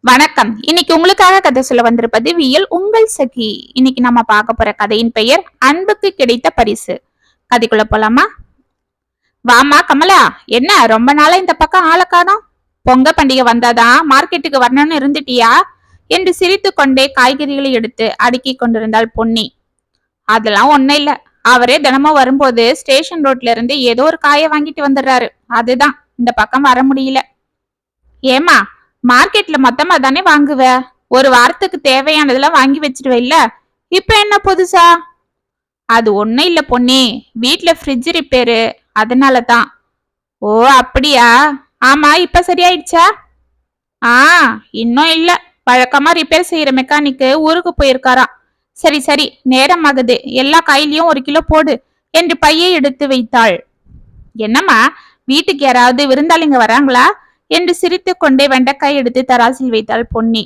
வணக்கம். இன்னைக்கு உங்களுக்காக கதை சொல்ல வந்திருப்பது வியல் உங்கள் சகி. இன்னைக்கு நம்ம பார்க்க போற கதையின் பெயர் அன்புக்கு கிடைத்த பரிசு. கதைக்குள்ள போலாமா? வாமா கமலா. என்ன ரொம்ப நாளா இந்த பக்கம் ஆளக்காதான் பொங்க பண்டிகை வந்தாதான் மார்க்கெட்டுக்கு வரணும்னு இருந்துட்டியா? என்று சிரித்து கொண்டே காய்கறிகளை எடுத்து அடுக்கி கொண்டிருந்தாள் பொன்னி. அதெல்லாம் ஒன்னும் இல்ல. அவரே தினமும் வரும்போது ஸ்டேஷன் ரோட்ல இருந்து ஏதோ ஒரு காயை வாங்கிட்டு வந்துடுறாரு. அதுதான். இந்த பக்கம் வர முடியல. ஏமா மார்க்கெட்ல மொத்தமா தானே வாங்குவ? ஒரு வாரத்துக்கு தேவையானதெல்லாம் வாங்கி வச்சிருவ இல்ல? இப்ப என்ன புதுசா? அது ஒன்றும் இல்ல பொன்னி. வீட்டில் ஃப்ரிட்ஜ் ரிப்பேரு அதனால தான் ஓ அப்படியா? ஆமா இப்ப சரியாயிடுச்சா? ஆ இன்னும் இல்ல. வழக்கமா ரிப்பேர் செய்யற மெக்கானிக்கு ஊருக்கு போயிருக்காராம். சரி சரி நேரம் ஆகுது. எல்லா காயிலையும் ஒரு கிலோ போடு என்று பையை எடுத்து வைத்தாள். என்னம்மா? வீட்டுக்கு யாராவது விருந்தாளிங்க வராங்களா? என்று சிரித்து கொண்டே வெண்டைக்காய் எடுத்து தராசில் வைத்தாள் பொன்னி.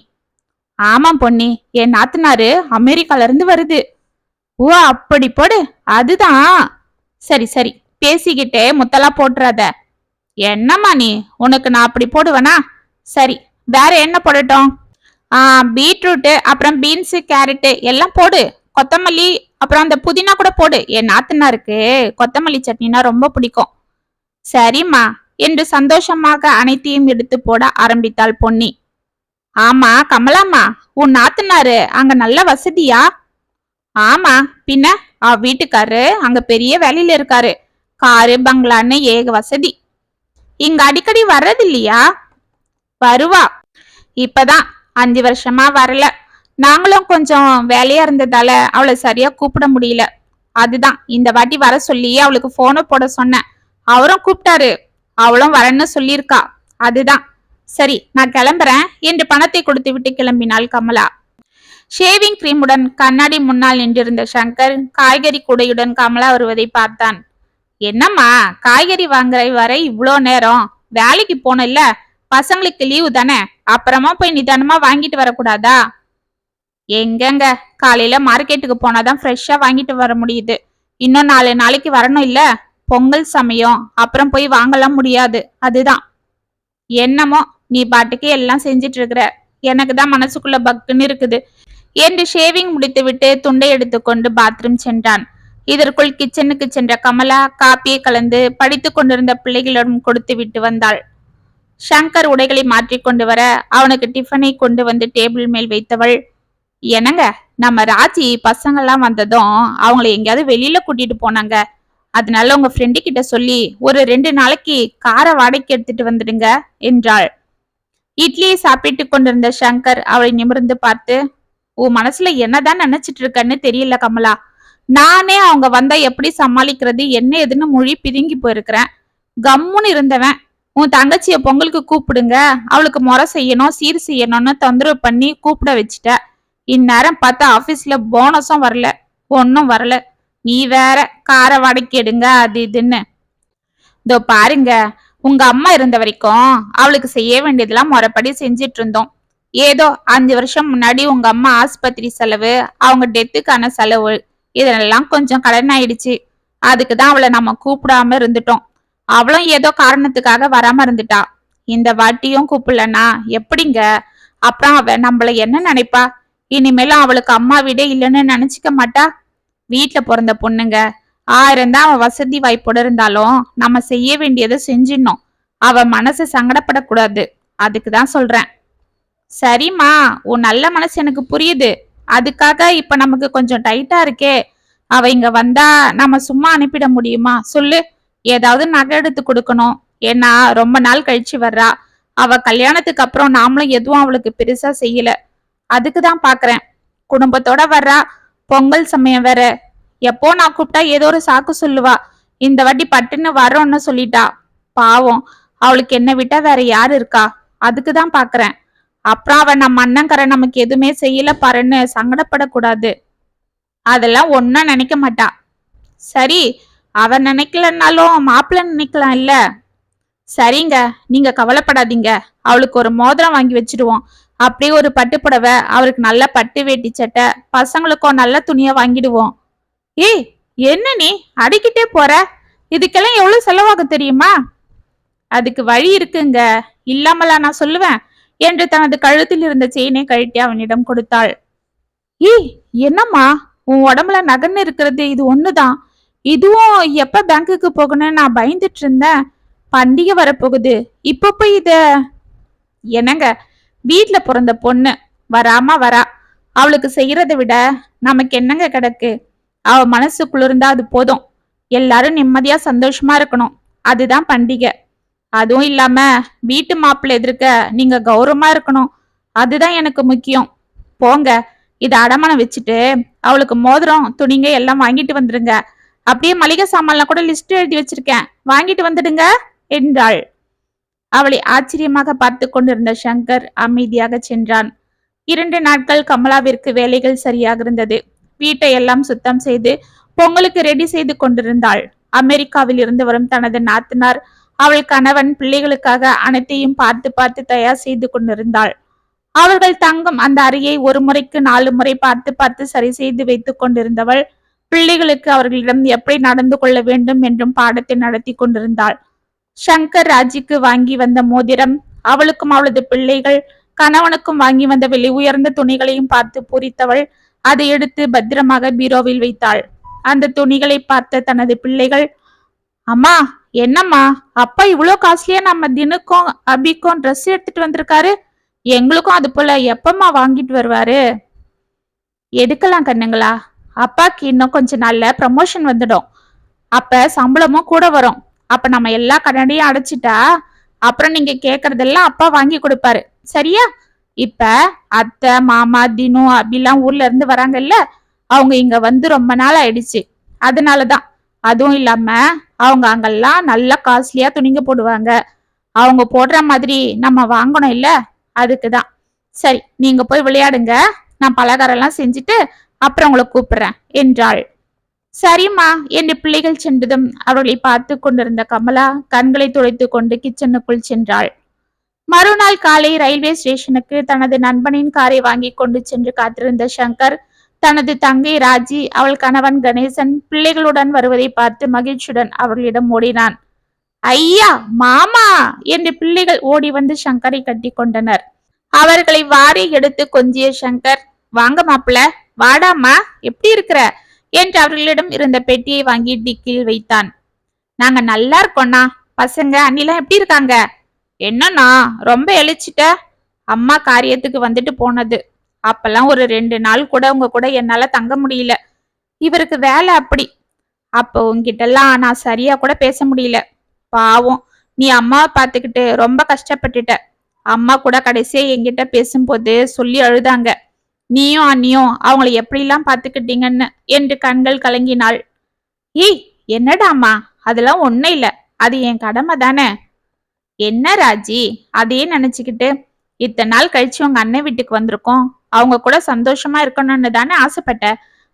ஆமாம் பொன்னி என் நாத்தனாரு அமெரிக்கால இருந்து வருது. ஓ அப்படி போடு அதுதான். சரி சரி பேசிக்கிட்டே முத்தலா போட்டுறாத. என்னம்மா நீ உனக்கு நான் அப்படி போடுவேனா? சரி வேற என்ன போடட்டும்? ஆ பீட்ரூட்டு அப்புறம் பீன்ஸு கேரட்டு எல்லாம் போடு. கொத்தமல்லி அப்புறம் அந்த புதினா கூட போடு. என் நாத்தனாருக்கு கொத்தமல்லி சட்னினா ரொம்ப பிடிக்கும். சரிம்மா. என்று சந்தோஷமாக அனைத்தையும் எடுத்து போட ஆரம்பித்தாள் பொன்னி. ஆமா கமலாம்மா உன் நாத்தனாரு அங்க நல்ல வசதியா? ஆமா பின்ன அவ வீட்டுக்காரு அங்க பெரிய வேலையில இருக்காரு. காரு பங்களான்னு ஏக வசதி. இங்க அடிக்கடி வர்றது இல்லையா வருவா. இப்பதான் அஞ்சு வருஷமா வரல. நாங்களும் கொஞ்சம் வேலையா இருந்ததால அவளை சரியா கூப்பிட முடியல. அதுதான் இந்த வாட்டி வர சொல்லி அவளுக்கு போனை போட சொன்னேன். அவரும் கூப்பிட்டாரு. அவளும் வரேன்னு சொல்லியிருக்கா. அதுதான். சரி நான் கிளம்புறேன். என்று பணத்தை கொடுத்து விட்டு கிளம்பினாள் கமலா. ஷேவிங் கிரீமுடன் கண்ணாடி முன்னால் நின்றிருந்த சங்கர் காய்கறி கூடையுடன் கமலா வருவதை பார்த்தான். என்னம்மா காய்கறி வாங்குற வரை இவ்வளோ நேரம். வேலைக்கு போனல பசங்களுக்கு லீவு தானே. அப்புறமா போய் நிதானமா வாங்கிட்டு வரக்கூடாதா? எங்கங்க? காலையில மார்க்கெட்டுக்கு போனாதான் ஃப்ரெஷ்ஷா வாங்கிட்டு வர முடியுது. இன்னும் நாலு நாளைக்கு வரணும் இல்ல? பொங்கல் சமயம். அப்புறம் போய் வாங்கலாம் முடியாது. அதுதான். என்னமோ நீ பாட்டுக்கு எல்லாம் செஞ்சிட்டு இருக்கிற எனக்கு தான் மனசுக்குள்ள பக்குன்னு இருக்குது. என்று ஷேவிங் முடித்துவிட்டு துண்டை எடுத்துக்கொண்டு பாத்ரூம் சென்றான். இதற்குள் கிச்சனுக்கு சென்ற கமலா காப்பியை கலந்து படித்து கொண்டிருந்த பிள்ளைகளிடம் கொடுத்து விட்டு வந்தாள். ஷங்கர் உடைகளை மாற்றி கொண்டு வர அவனுக்கு டிஃபனை கொண்டு வந்து டேபிள் மேல் வைத்தவள் என்னங்க நம்ம ராஜி பசங்கெல்லாம் வந்ததும் அவங்கள எங்கேயாவது வெளியில கூட்டிட்டு போனாங்க. அதனால உங்க ஃப்ரெண்டு கிட்ட சொல்லி ஒரு ரெண்டு நாளைக்கு காரை வாடகைக்கு எடுத்துட்டு வந்துடுங்க என்றாள். இட்லியை சாப்பிட்டு கொண்டிருந்த சங்கர் அவளை நிமிர்ந்து பார்த்து உன் மனசுல என்னதான் நினைச்சிட்டு இருக்கன்னு தெரியல கமலா. நானே அவங்க வந்தா எப்படி சமாளிக்கிறது? என்ன ஏதுன்னு மொழி பிதுங்கி போயிருக்கிறேன். கம்முன்னு இருந்தவன் உன் தங்கச்சிய பொங்கலுக்கு கூப்பிடுங்க. அவளுக்கு முறை செய்யணும் சீர் செய்யணும்னு தொந்தரவு பண்ணி கூப்பிட வச்சுட்ட. இந்நேரம் பார்த்தா ஆபீஸ்ல போனஸும் வரல ஒன்னும் வரல. நீ வேற கார வடக்கி எடுங்க அது இதுன்னு. இதோ பாருங்க உங்க அம்மா இருந்த வரைக்கும் அவளுக்கு செய்ய வேண்டியதெல்லாம் முறைப்படி செஞ்சிட்டு இருந்தோம் ஏதோ அஞ்சு வருஷம் முன்னாடி உங்க அம்மா ஆஸ்பத்திரி செலவு அவங்க டெத்துக்கான செலவு இதெல்லாம் கொஞ்சம் கடன் ஆயிடுச்சு அதுக்கு தான் அவளை நம்ம கூப்பிடாம இருந்துட்டோம். அவளும் ஏதோ காரணத்துக்காக வராம இருந்துட்டா. இந்த வாட்டியும் கூப்பிடலனா எப்படிங்க? அப்புறம் அவ நம்மள என்ன நினைப்பா? இனிமேலும் அவளுக்கு அம்மா வீடே இல்லைன்னு நினைச்சுக்க மாட்டா? வீட்டில் பிறந்த பொண்ணுங்க. ஆயிரம் தான் அவ வசதி வாய்ப்போட இருந்தாலும் நம்ம செய்ய வேண்டியதை செஞ்சிடணும். அவ மனசு சங்கடப்படக்கூடாது. அதுக்கு தான் சொல்றேன். சரிம்மா உன் நல்ல மனசு எனக்கு புரியுது. அதுக்காக இப்ப நமக்கு கொஞ்சம் டைட்டா இருக்கே. அவ இங்க வந்தா நம்ம சும்மா அனுப்பிட முடியுமா? சொல்லு. ஏதாவது நகை எடுத்து கொடுக்கணும். ஏன்னா ரொம்ப நாள் கழிச்சு வர்றா. அவ கல்யாணத்துக்கு அப்புறம் நாமளும் எதுவும் அவளுக்கு பெருசா செய்யல. அதுக்கு தான் பாக்குறேன். குடும்பத்தோட வர்றா. பொங்கல் சமயம் வேற. எப்போ நான் கூப்பிட்டா ஏதோ ஒரு சாக்கு சொல்லுவா. இந்த வாட்டி பட்டுன்னு வரோன்னு சொல்லிட்டா. பாவம் அவளுக்கு என்ன விட்டா வேற யார் இருக்கா? அதுக்கு தான் பாக்குறேன். அப்புறம் அவன் நம்ம அண்ணங்கரை நமக்கு எதுவுமே செய்யல பாருன்னு சங்கடப்படக்கூடாது. அதெல்லாம் ஒன்னா நினைக்க மாட்டா. சரி அவன் நினைக்கலன்னாலும் மாப்பிள்ள நினைக்கலாம் இல்ல? சரிங்க நீங்க கவலைப்படாதீங்க. அவளுக்கு ஒரு மோதிரம் வாங்கி வச்சிடுவோம் அப்படியே ஒரு பட்டு புடவை அவருக்கு நல்ல பட்டு வேட்டி சட்டை பசங்களுக்கும் நல்ல துணியை வாங்கிடுவோம். ஏய் என்ன நீ? அடிக்கிட்டே போற? இதுக்கெல்லாம் எவ்வளவு செலவாகும் தெரியுமா? அதுக்கு வழி இருக்குங்க. இல்லாமலா நான் சொல்லுவேன். என்று தனது கழுத்தில் இருந்த செயினை கழட்டி அவனிடம் கொடுத்தாள். ஏய் என்னம்மா? உன் உடம்புல நகன்னு இருக்கிறது இது ஒண்ணுதான். இதுவும் எப்ப பேங்குக்கு போகணும்னு நான் பயந்துட்டு இருந்தேன். பண்டிகை வரப்போகுது. இப்ப போய் இத என்னங்க? வீட்டுல பிறந்த பொண்ணு. வராம வரா. அவளுக்கு செய்யறதை விட நமக்கு என்னங்க கிடக்கு? அவ மனசு குளிர்ந்தா அது போதும். எல்லாரும் நிம்மதியா சந்தோஷமா இருக்கணும். அதுதான் பண்டிகை. அதுவும் இல்லாம வீட்டு மாப்பிள்ளை எதிர்க்க நீங்க கௌரவமா இருக்கணும். அதுதான் எனக்கு முக்கியம். போங்க. இதை அடமானம் வச்சுட்டு அவளுக்கு மோதிரம் துணிங்க எல்லாம் வாங்கிட்டு வந்துடுங்க அப்படியே மளிகை சாமான்லாம் கூட லிஸ்ட் எழுதி வச்சிருக்கேன். வாங்கிட்டு வந்துடுங்க என்றாள். அவளை ஆச்சரியமாக பார்த்து கொண்டிருந்த சங்கர் அமைதியாக சென்றான். இரண்டு நாட்கள் கமலாவிற்கு வேலைகள் சரியாக இருந்தது வீட்டை எல்லாம் சுத்தம் செய்து பொங்கலுக்கு ரெடி செய்து கொண்டிருந்தாள். அமெரிக்காவில் இருந்து வரும் தனது நாத்தனார் அவள் கணவன் பிள்ளைகளுக்காக அனைத்தையும் பார்த்து பார்த்து தயார் செய்து கொண்டிருந்தாள். அவர்கள் தங்கும் அந்த அறையை ஒரு முறைக்கு நாலு முறை பார்த்து பார்த்து சரி செய்து வைத்துக் கொண்டிருந்தவள் பிள்ளைகளுக்கு அவர்களிடம் எப்படி நடந்து கொள்ள வேண்டும் என்றும் பாடத்தை நடத்தி கொண்டிருந்தாள். சங்கர் ராஜிக்கு வாங்கி வந்த மோதிரம் அவளுக்கும் அவளது பிள்ளைகள் கணவனுக்கும் வாங்கி வந்த விலை உயர்ந்த துணிகளையும் பார்த்து பூரித்தவள் அதை எடுத்து பத்திரமாக பீரோவில் வைத்தாள். அந்த துணிகளை பார்த்த தனது பிள்ளைகள் அம்மா என்னம்மா? அப்பா இவ்வளோ காஸ்ட்லியா நம்ம தினுக்கும் அபிக்கும் ட்ரெஸ் எடுத்துட்டு வந்திருக்காரு. எங்களுக்கும் அது போல எப்பம்மா வாங்கிட்டு வருவாரு? எடுக்கலாம் கண்ணுங்களா. அப்பாக்கு இன்னும் கொஞ்ச நாள்ல ப்ரமோஷன் வந்துடும். அப்ப சம்பளமும் கூட வரும். அப்ப நம்ம எல்லா கடனையும் அடைச்சிட்டா அப்புறம் நீங்க கேக்குறதெல்லாம் அப்பா வாங்கி கொடுப்பாரு. சரியா? இப்ப அத்தை மாமா தினு அப்படிலாம் ஊர்ல இருந்து வராங்கல்ல அவங்க இங்க வந்து ரொம்ப நாள் ஆயிடுச்சு. அதனாலதான் அதுவும் இல்லாம அவங்க அங்கெல்லாம் நல்லா காஸ்ட்லியா துணிங்க போடுவாங்க. அவங்க போடுற மாதிரி நம்ம வாங்கணும் இல்ல? அதுக்குதான். சரி நீங்க போய் விளையாடுங்க. நான் பலகாரம் எல்லாம் செஞ்சுட்டு அப்புறம் உங்களை கூப்பிடுறேன். என்றாள். சரிம்மா என்று பிள்ளைகள் சென்றதும் அவர்களை பார்த்து கொண்டிருந்த கமலா கண்களை துடைத்து கொண்டு கிச்சனுக்குள் சென்றாள். மறுநாள் காலை ரயில்வே ஸ்டேஷனுக்கு தனது நண்பனின் காரை வாங்கி கொண்டு சென்று காத்திருந்த சங்கர் தனது தங்கை ராஜி அவள் கணவன் கணேசன் பிள்ளைகளுடன் வருவதை பார்த்து மகிழ்ச்சியுடன் அவர்களிடம் ஓடினான். ஐயா மாமா! என்று பிள்ளைகள் ஓடி வந்து சங்கரை கட்டி கொண்டனர். அவர்களை வாரி எடுத்து கொஞ்சிய சங்கர் வாங்க மாப்பிள வாடாமா எப்படி இருக்கிற? என்று அவர்களிடம் இருந்த பெட்டியை வாங்கி டிக்கில் வைத்தான். நாங்க நல்லா இருக்கோம்னா பசங்க அண்ணிலாம் எப்படி இருக்காங்க? என்னண்ணா ரொம்ப எழுச்சிட்ட. அம்மா காரியத்துக்கு வந்துட்டு போனது. அப்பெல்லாம் ஒரு ரெண்டு நாள் கூட உங்க கூட என்னால தங்க முடியல. இவருக்கு வேலை அப்படி. அப்போ உங்ககிட்டலாம் நான் சரியா கூட பேச முடியல. பாவம் நீ அம்மாவை பார்த்துக்கிட்டு ரொம்ப கஷ்டப்பட்டுட்ட. அம்மா கூட கடைசியா என்கிட்ட பேசும்போது சொல்லி அழுதாங்க. நீயும் அண்ணியும் அவங்கள எப்படிலாம் பார்த்துக்கிட்டீங்கன்னு என்று கண்கள் கலங்கினாள். ஏய் என்னடாமா அதெல்லாம் ஒன்றும் இல்லை. அது என் கடமை தானே? என்ன ராஜி? அதையே நினச்சிக்கிட்டு இத்தனை நாள் கழிச்சு உங்க அண்ணன் வீட்டுக்கு வந்திருக்கோம். அவங்க கூட சந்தோஷமா இருக்கணும்னு தானே ஆசைப்பட்ட.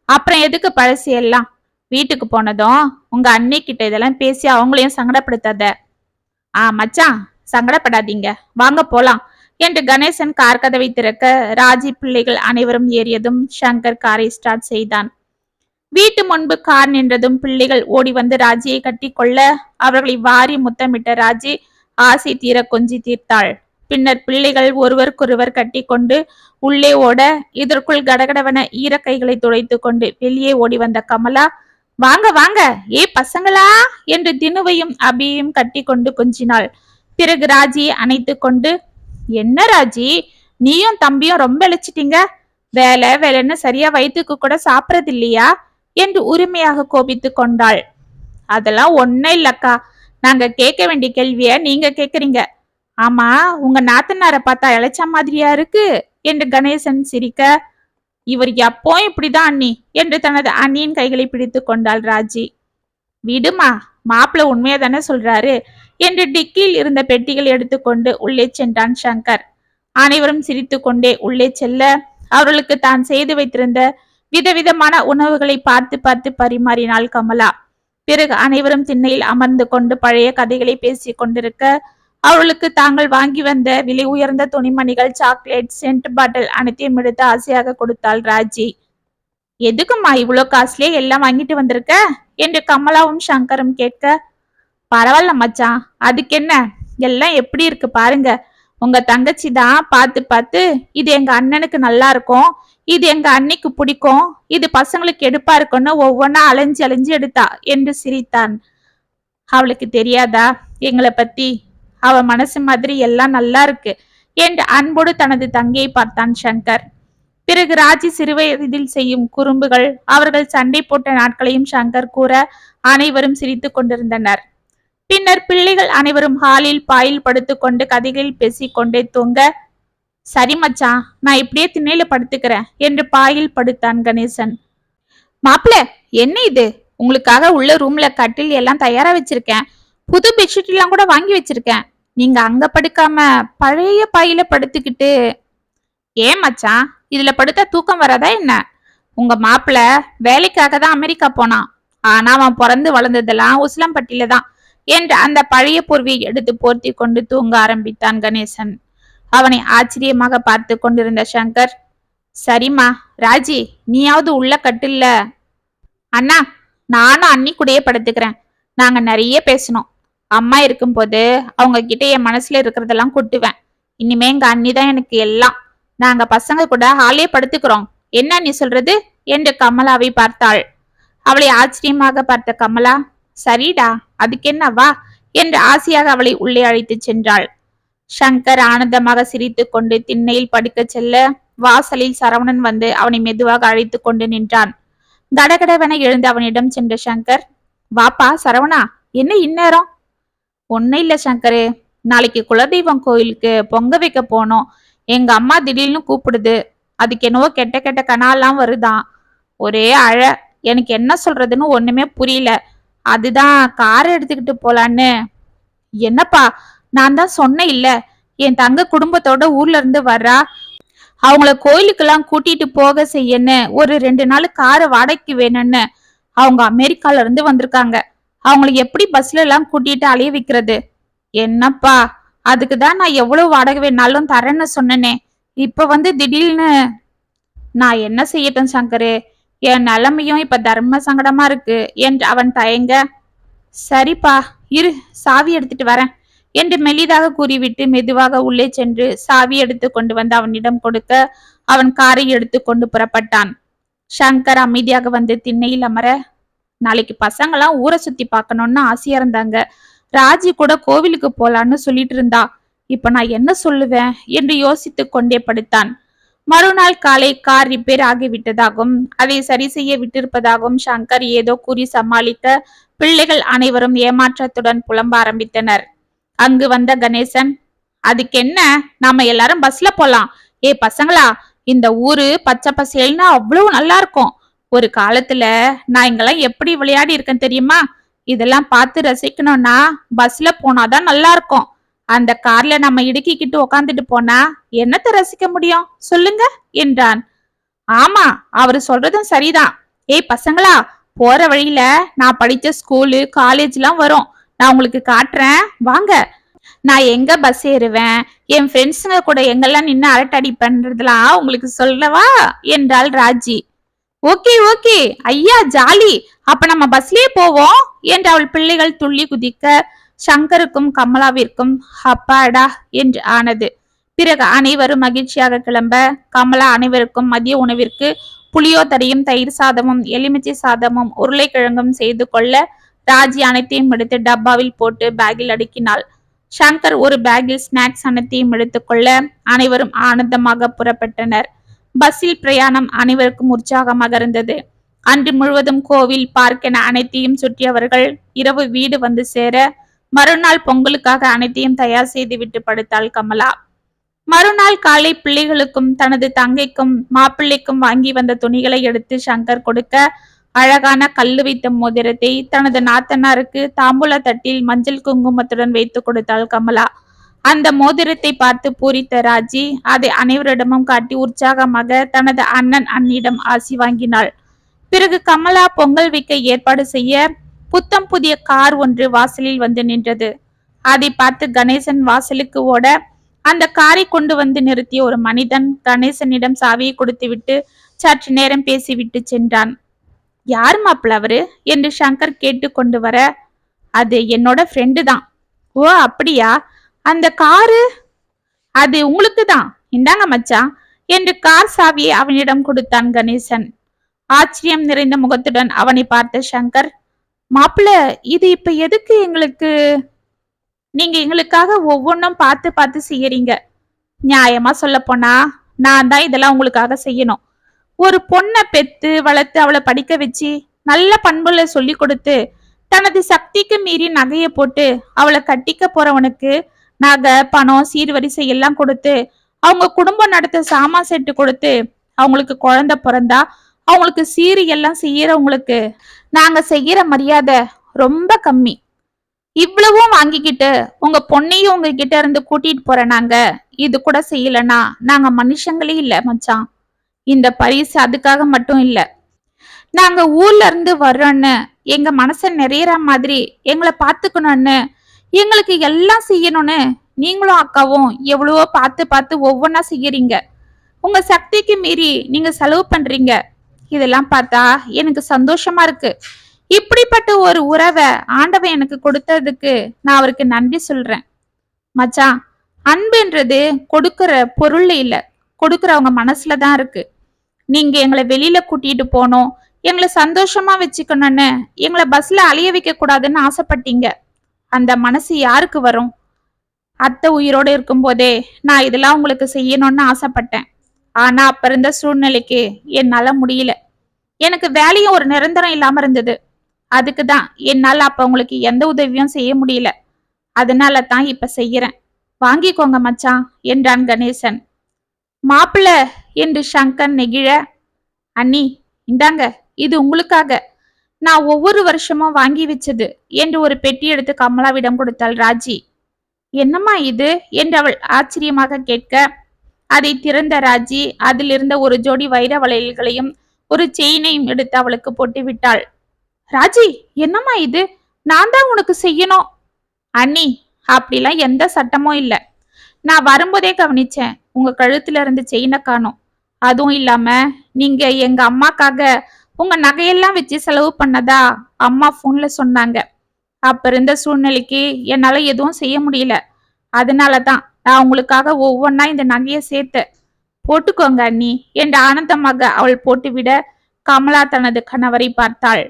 அப்புறம் எதுக்கு பழசி எல்லாம்? வீட்டுக்கு போனதும் உங்க அண்ணி கிட்ட இதெல்லாம் பேசி அவங்களையும் சங்கடப்படுத்தாத. ஆ மச்சான் சங்கடப்படாதீங்க. வாங்க போலாம். என்று கணேசன் கார் கதவை திறக்க ராஜி பிள்ளைகள் அனைவரும் ஏறியதும் சங்கர் காரை ஸ்டார்ட் செய்தான். வீட்டு முன்பு கார் நின்றதும் பிள்ளைகள் ஓடி வந்து ராஜியை கட்டி கொள்ள அவர்களை வாரி முத்தமிட்ட ராஜி ஆசை தீர கொஞ்சி தீர்த்தாள். பின்னர் பிள்ளைகள் ஒருவருக்கொருவர் கட்டி கொண்டு உள்ளே ஓட இதற்குள் கடகடவன ஈரக்கைகளை துடைத்து கொண்டு வெளியே ஓடி வந்த கமலா வாங்க வாங்க ஏ பசங்களா? என்று தினுவையும் அபியையும் கட்டி கொண்டு கொஞ்சினாள். பிறகு ராஜியை அணைத்து கொண்டு என்ன ராஜி? நீயும் தம்பியும் ரொம்ப இழைச்சிட்டீங்க. வேலை வேலைன்னு சரியா வயிற்றுக்கு கூட சாப்பிட்றது இல்லையா என்று உரிமையாக கோபித்து கொண்டாள். அதெல்லாம் ஒன்னும் இல்லக்கா. நாங்க கேட்க வேண்டிய கேள்விய நீங்க கேக்குறீங்க ஆமா உங்க நாத்தனார பார்த்தா இழைச்ச மாதிரியா இருக்கு? என்று கணேசன் சிரிக்க இவர் எப்போ இப்படிதான் அண்ணி என்று தனது அண்ணியின் கைகளை பிடித்து கொண்டாள் ராஜி. விடுமா மாப்பிள்ள உண்மையா தானே சொல்றாரு. என்று டிக்கியில் இருந்த பெட்டிகள் எடுத்துக்கொண்டு உள்ளே சென்றான் சங்கர். அனைவரும் சிரித்து கொண்டே உள்ளே செல்ல அவர்களுக்கு தான் செய்து வைத்திருந்த விதவிதமான உணவுகளை பார்த்து பார்த்து பரிமாறினாள் கமலா. பிறகு அனைவரும் திண்ணையில் அமர்ந்து கொண்டு பழைய கதைகளை பேசிக் கொண்டிருக்க அவர்களுக்கு தாங்கள் வாங்கி வந்த விலை உயர்ந்த துணிமணிகள் சாக்லேட் சென்ட் பாட்டில் அனைத்தையும் எடுத்து ஆசையாக கொடுத்தாள் ராஜி. எதுக்கும்மா இவ்வளோ காஸ்ட்லியே எல்லாம் வாங்கிட்டு வந்திருக்க? என்று கமலாவும் சங்கரும் கேட்க பரவாயில்ல மச்சான். அதுக்கு என்ன? எல்லாம் எப்படி இருக்கு பாருங்க. உங்க தங்கச்சி தான் பார்த்து பார்த்து இது எங்க அண்ணனுக்கு நல்லா இருக்கும். இது எங்க அன்னைக்கு பிடிக்கும். இது பசங்களுக்கு எடுப்பா இருக்கும்னு ஒவ்வொன்றா அலைஞ்சு அலைஞ்சு எடுத்தா என்று சிரித்தான். அவளுக்கு தெரியாதா? எங்களை பத்தி? அவ மனசு மாதிரி எல்லாம் நல்லா இருக்கு என்று அன்போடு தனது தங்கையை பார்த்தான் சங்கர். பிறகு ராஜி சிறுவயதில் செய்யும் குறும்புகள் அவர்கள் சண்டை போட்ட நாட்களையும் சங்கர் கூற அனைவரும் சிரித்துக் கொண்டிருந்தனர். பின்னர் பிள்ளைகள் அனைவரும் ஹாலில் பாயில் படுத்துக்கொண்டு கதைகளில் பேசிக்கொண்டே தூங்க சரி மச்சான் நான் இப்படியே திண்ணையில படுத்துக்கிறேன் என்று பாயில் படுத்தான் கணேசன். மாப்பிள என்ன இது? உங்களுக்காக உள்ள ரூம்ல கட்டில் எல்லாம் தயாரா வச்சிருக்கேன். புது பெட்ஷீட் எல்லாம் கூட வாங்கி வச்சிருக்கேன். நீங்க அங்க படுக்காம பழைய பாயில படுத்துக்கிட்டு ஏன் மச்சான் இதுல படுத்தா தூக்கம் வராதா என்ன? உங்க மாப்பிள வேலைக்காக தான் அமெரிக்கா போனான். ஆனா அவன் பிறந்து வளர்ந்ததெல்லாம் உசிலம்பட்டியில தான். என்று அந்த பழைய பொருவியை எடுத்து போர்த்தி கொண்டு தூங்க ஆரம்பித்தான் கணேசன். அவனை ஆச்சரியமாக பார்த்து கொண்டிருந்த சங்கர் சரிம்மா ராஜி நீயாவது உள்ள கட்டில்ல. அண்ணா நானும் அண்ணி கூடயே படுத்துக்கிறேன். நாங்க நிறைய பேசணும். அம்மா இருக்கும்போது அவங்க கிட்ட என் மனசுல இருக்கிறதெல்லாம் கொட்டுவேன். இனிமே எங்க அண்ணி தான் எனக்கு எல்லாம். நாங்க பசங்க கூட ஹாலே படுத்துக்கிறோம். என்ன நீ சொல்றது? என்று கமலாவை பார்த்தாள். அவளை ஆச்சரியமாக பார்த்த கமலா சரிடா அதுக்கு என்னவா என்று ஆசையாக அவளை உள்ளே அழைத்துச் சென்றாள். சங்கர் ஆனந்தமாக சிரித்து கொண்டு திண்ணையில் படுக்கச் செல்ல வாசலில் சரவணன் வந்து அவனை மெதுவாக அழைத்து கொண்டு நின்றான். கடகடவென எழுந்து அவனிடம் சென்ற சங்கர் வாப்பா சரவணா என்ன இந்நேரம்? ஒன்னும் இல்ல சங்கரு நாளைக்கு குலதெய்வம் கோயிலுக்கு பொங்க வைக்க போனோம். எங்க அம்மா திடீர்னு கூப்பிடுது. அதுக்கு என்னவோ கெட்ட கெட்ட கனாலாம் வருதான். ஒரே அழ எனக்கு என்ன சொல்றதுன்னு ஒண்ணுமே புரியல. அதுதான் கார் எடுத்துக்கிட்டு போலான்னு. என்னப்பா நான் தான் சொன்னேன் இல்ல என் தங்க குடும்பத்தோட ஊர்ல இருந்து வர்றா. அவங்கள கோயிலுக்கெல்லாம் கூட்டிட்டு போக செய்யன்னு ஒரு ரெண்டு நாள் காரை வாடகைக்கு வேணும்னு அவங்க அமெரிக்கால இருந்து வந்திருக்காங்க. அவங்கள எப்படி பஸ்ல எல்லாம் கூட்டிட்டு அலைய வைக்கிறது? என்னப்பா அதுக்கு தான் நான் எவ்வளவு வாடகை வேணாலும் தரேன்னு சொன்னனே. இப்ப வந்து திடீர்னு நான் என்ன செய்யட்டும் சங்கரு? என் நிலைமையும் இப்ப தர்ம சங்கடமா இருக்கு. என்று அவன் தயங்க சரிப்பா இரு சாவி எடுத்துட்டு வரேன். என்று மெலிதாக கூறிவிட்டு மெதுவாக உள்ளே சென்று சாவி எடுத்து கொண்டு வந்து அவனிடம் கொடுக்க அவன் காரை எடுத்து கொண்டு புறப்பட்டான். சங்கர் அமைதியாக வந்து திண்ணையில் அமர நாளைக்கு பசங்களாம் ஊரை சுத்தி பார்க்கணும்னு ஆசையா இருந்தாங்க. ராஜி கூட கோவிலுக்கு போலான்னு சொல்லிட்டு இருந்தா. இப்ப நான் என்ன சொல்லுவேன்? என்று யோசித்து கொண்டே படுத்தான். மறுநாள் காலை கார் ரிப்பேர் ஆகிவிட்டதாகவும் அதை சரி செய்ய விட்டிருப்பதாகவும் சங்கர் ஏதோ கூறி சமாளிக்க பிள்ளைகள் அனைவரும் ஏமாற்றத்துடன் புலம்ப ஆரம்பித்தனர். அங்கு வந்த கணேசன் அதுக்கு என்ன நாம எல்லாரும் பஸ்ல போலாம். ஏ பசங்களா இந்த ஊரு பச்சை பசேல்னா அவ்வளவு நல்லா இருக்கும். ஒரு காலத்துல நான் இங்கெல்லாம் எப்படி விளையாடி இருக்கேன் தெரியுமா? இதெல்லாம் பார்த்து ரசிக்கணும்னா பஸ்ல போனாதான் நல்லா இருக்கும். அந்த கார்ல நம்ம இடுக்கிக்கிட்டு உக்காந்துட்டு போனா என்னத்தை ரசிக்க முடியும்? சொல்லுங்க என்றான். ஆமா அவரு சொல்றதும் சரிதான். ஏய் பசங்களா போற வழியில நான் படிச்ச ஸ்கூலு காலேஜ்லாம் வரும். நான் உங்களுக்கு காட்டுறேன். வாங்க. நான் எங்க பஸ் ஏறுவேன்? என் ஃப்ரெண்ட்ஸுங்க கூட எங்கெல்லாம் நின்று அரட்டடி பண்றதுலாம் உங்களுக்கு சொல்லவா? என்றாள் ராஜி. Okay okay. ஐயா ஜாலி. அப்ப நம்ம பஸ்லயே போவோம் என்று அவள் பிள்ளைகள் துள்ளி குதிக்க சங்கருக்கும் கமலாவிற்கும் ஹப்பாடா என்று ஆனது. பிறகு அனைவரும் மகிழ்ச்சியாக கிளம்ப கமலா அனைவருக்கும் மதிய உணவிற்கு புளியோதரையும் தயிர் சாதமும் எலுமிச்சை சாதமும் உருளைக்கிழங்கும் செய்து கொள்ள ராஜி அனைத்தையும் எடுத்து டப்பாவில் போட்டு பேக்கில் அடுக்கினாள். சங்கர் ஒரு பேக்கில் ஸ்நாக்ஸ் அனைத்தையும் எடுத்துக்கொள்ள அனைவரும் ஆனந்தமாக புறப்பட்டனர். பஸ்ஸில் பிரயாணம் அனைவருக்கும் உற்சாகமாக இருந்தது. அன்று முழுவதும் கோவில் பார்க் என அனைத்தையும் சுற்றியவர்கள் இரவு வீடு வந்து சேர மறுநாள் பொங்கலுக்காக அனைத்தையும் தயார் செய்துவிட்டு படுத்தாள் கமலா. மறுநாள் காலை பிள்ளைகளுக்கும் தனது தங்கைக்கும் மாப்பிள்ளைக்கும் வாங்கி வந்த துணிகளை எடுத்து சங்கர் கொடுக்க அழகான கல்லு வைத்த மோதிரத்தை தனது நாத்தனாருக்கு தாம்பூல தட்டில் மஞ்சள் குங்குமத்துடன் வைத்து கொடுத்தாள் கமலா. அந்த மோதிரத்தை பார்த்து பூரித்த ராஜி அதை அனைவரிடமும் காட்டி உற்சாகமாக தனது அண்ணன் அண்ணிடம் ஆசி வாங்கினாள். பிறகு கமலா பொங்கல் வைக்க ஏற்பாடு செய்ய புத்தம் புதிய கார் ஒன்று வாசலில் வந்து நின்றது. அதை பார்த்து கணேசன் வாசலுக்கு ஓட அந்த காரை கொண்டு வந்து நிறுத்திய ஒரு மனிதன் கணேசனிடம் சாவியை கொடுத்துவிட்டு சற்று நேரம் பேசிவிட்டு சென்றான். யார் மாப்பிள்ள அவரு? என்று சங்கர் கேட்டு கொண்டு வர அது என்னோட ஃப்ரெண்டு தான். ஓ அப்படியா? அந்த காரு? அது உங்களுக்கு தான். இந்தாங்க மச்சான் என்று கார் சாவியை அவனிடம் கொடுத்தான் கணேசன். ஆச்சரியம் நிறைந்த முகத்துடன் அவனை பார்த்த சங்கர் மாப்பிள்ள இது இப்ப எதுக்கு எங்களுக்கு நீங்க எங்களுக்காக ஒவ்வொன்றும் பார்த்து பார்த்து செய்யறீங்க? நியாயமா சொல்ல போனா நான் தான் இதெல்லாம் உங்களுக்காக செய்யணும். ஒரு பொண்ணை பெத்து வளர்த்து அவளை படிக்க வச்சு நல்ல பண்புகளை சொல்லி கொடுத்து தனது சக்திக்கு மீறி நகையை போட்டு அவளை கட்டிக்க போறவனுக்கு நகை பணம் சீர்வரிசை எல்லாம் கொடுத்து அவங்க குடும்பம் நடத்த சாமான் செட்டு கொடுத்து அவங்களுக்கு குழந்தை பிறந்தா அவங்களுக்கு சீரு எல்லாம் செய்யறவங்களுக்கு நாங்க செய்யற மரியாதை ரொம்ப கம்மி. இவ்வளவும் வாங்கிக்கிட்டு உங்க பொண்ணையும் உங்ககிட்ட இருந்து கூட்டிட்டு போற நாங்க இது கூட செய்யலனா நாங்க மனுஷங்களே இல்ல மச்சான். இந்த பரிசு அதுக்காக மட்டும் இல்ல. நாங்க ஊர்ல இருந்து வர்றோன்னு எங்க மனச நிறையற மாதிரி எங்களை பாத்துக்கணும்னு எங்களுக்கு எல்லாம் செய்யணும்னு நீங்களும் அக்காவும் எவ்வளவோ பார்த்து பார்த்து ஒவ்வொன்றா செய்யறீங்க. உங்க சக்திக்கு மீறி நீங்க செலவு பண்றீங்க. இதெல்லாம் பார்த்தா எனக்கு சந்தோஷமா இருக்கு. இப்படிப்பட்ட ஒரு உறவை ஆண்டவன் எனக்கு கொடுத்ததுக்கு நான் அவருக்கு நன்றி சொல்றேன். மச்சான் அன்புன்றது கொடுக்கிற பொருள் இல்ல. கொடுக்கறவங்க மனசுல தான் இருக்கு. நீங்க எங்களை வெளியில கூட்டிட்டு போனோம். எங்களை சந்தோஷமா வச்சுக்கணும்னு எங்களை பஸ்ல அலைய வைக்க கூடாதுன்னு ஆசைப்பட்டீங்க. அந்த மனசு யாருக்கு வரும்? அத்தை உயிரோட இருக்கும்போதே நான் இதெல்லாம் உங்களுக்கு செய்யணும்னு ஆசைப்பட்டேன். ஆனா அப்ப இருந்த சூழ்நிலைக்கு என்னால முடியல. எனக்கு வேலையும் ஒரு நிரந்தரம் இல்லாம இருந்தது. அதுக்கு தான் என்னால அப்ப உங்களுக்கு எந்த உதவியும் செய்ய முடியல. அதனால தான் இப்ப செய்யறேன். வாங்கிக்கோங்க மச்சான் என்றான் கணேசன். மாப்பிள்ள என்று சங்கர் நெகிழ அண்ணி இந்தாங்க இது உங்களுக்காக. நான் ஒவ்வொரு வருஷமும் வாங்கி வச்சது என்று ஒரு பெட்டி எடுத்து கமலாவிடம் கொடுத்தாள் ராஜி. என்னம்மா இது என்று அவள் ஆச்சரியமாக கேட்க அதை திறந்த ராஜி அதிலிருந்த ஒரு ஜோடி வைர வளையல்களையும் ஒரு செயினையும் எடுத்து அவளுக்கு போட்டு விட்டாள். ராஜி என்னம்மா இது? நான் தான் உனக்கு செய்யணும். அண்ணி அப்படிலாம் எந்த சட்டமும் இல்ல. நான் வரும்போதே கவனிச்சேன். உங்க கழுத்துல இருந்து செயினை காணோம். அதுவும் இல்லாம நீங்க எங்க அம்மாக்காக உங்க நகையெல்லாம் வச்சு செலவு பண்ணதா அம்மா போன்ல சொன்னாங்க. அப்ப இருந்த சூழ்நிலைக்கு என்னால எதுவும் செய்ய முடியல. அதனால தான் நான் உங்களுக்காக ஒவ்வொன்னா இந்த நகையை சேர்த்து போட்டுக்கோங்க அண்ணி. என்று ஆனந்தமாக அவள் போட்டுவிட கமலா தனது கணவரை பார்த்தாள்.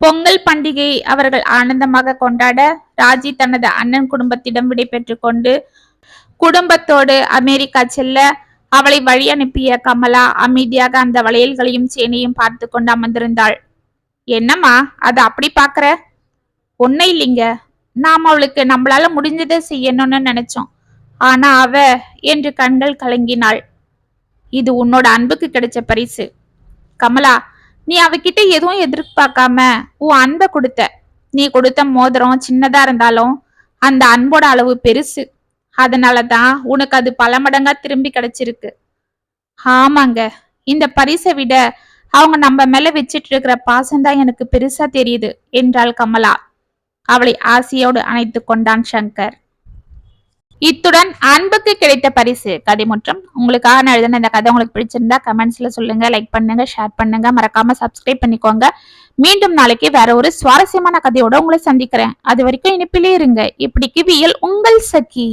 பொங்கல் பண்டிகை அவர்கள் ஆனந்தமாக கொண்டாட ராஜி தனது அண்ணன் குடும்பத்திடம் விடை கொண்டு குடும்பத்தோடு அமெரிக்கா செல்ல அவளை வழி அனுப்பிய கமலா அமைதியாக அந்த வளையல்களையும் சேனையும் பார்த்து கொண்டு அமர்ந்திருந்தாள். என்னம்மா அதை அப்படி பாக்குற ஒன்னும் இல்லைங்க. நாம் அவளுக்கு நம்மளால முடிஞ்சதை செய்யணும்னு நினைச்சோம். ஆனா அவ என்று கண்கள் கலங்கினாள். இது உன்னோட அன்புக்கு கிடைச்ச பரிசு. கமலா நீ அவகிட்ட எதுவும் எதிர்பார்க்காம உன் அன்பை கொடுத்த. நீ கொடுத்த மோதிரம் சின்னதா இருந்தாலும் அந்த அன்போட அளவு பெருசு. அதனாலதான் உனக்கு அது பல மடங்கா திரும்பி கிடைச்சிருக்கு. ஆமாங்க இந்த பரிசை விட அவங்க நம்ம மேல வச்சிட்டு இருக்கிற பாசம்தான் எனக்கு பெருசா தெரியுது என்றாள் கமலா. அவளை ஆசையோடு அணைத்து கொண்டான் சங்கர். இத்துடன் அன்புக்கு கிடைத்த பரிசு கதை முற்றம் உங்களுக்காக நான் எழுதின இந்த கதை உங்களுக்கு பிடிச்சிருந்தா கமெண்ட்ஸ்ல சொல்லுங்க லைக் பண்ணுங்க ஷேர் பண்ணுங்க. மறக்காம சப்ஸ்கிரைப் பண்ணிக்கோங்க. மீண்டும் நாளைக்கு வேற ஒரு சுவாரஸ்யமான கதையோட உங்களை சந்திக்கிறேன். அது வரைக்கும் இனிப்பிலே இருங்க. இப்படி கிவியல் உங்கள் சகி.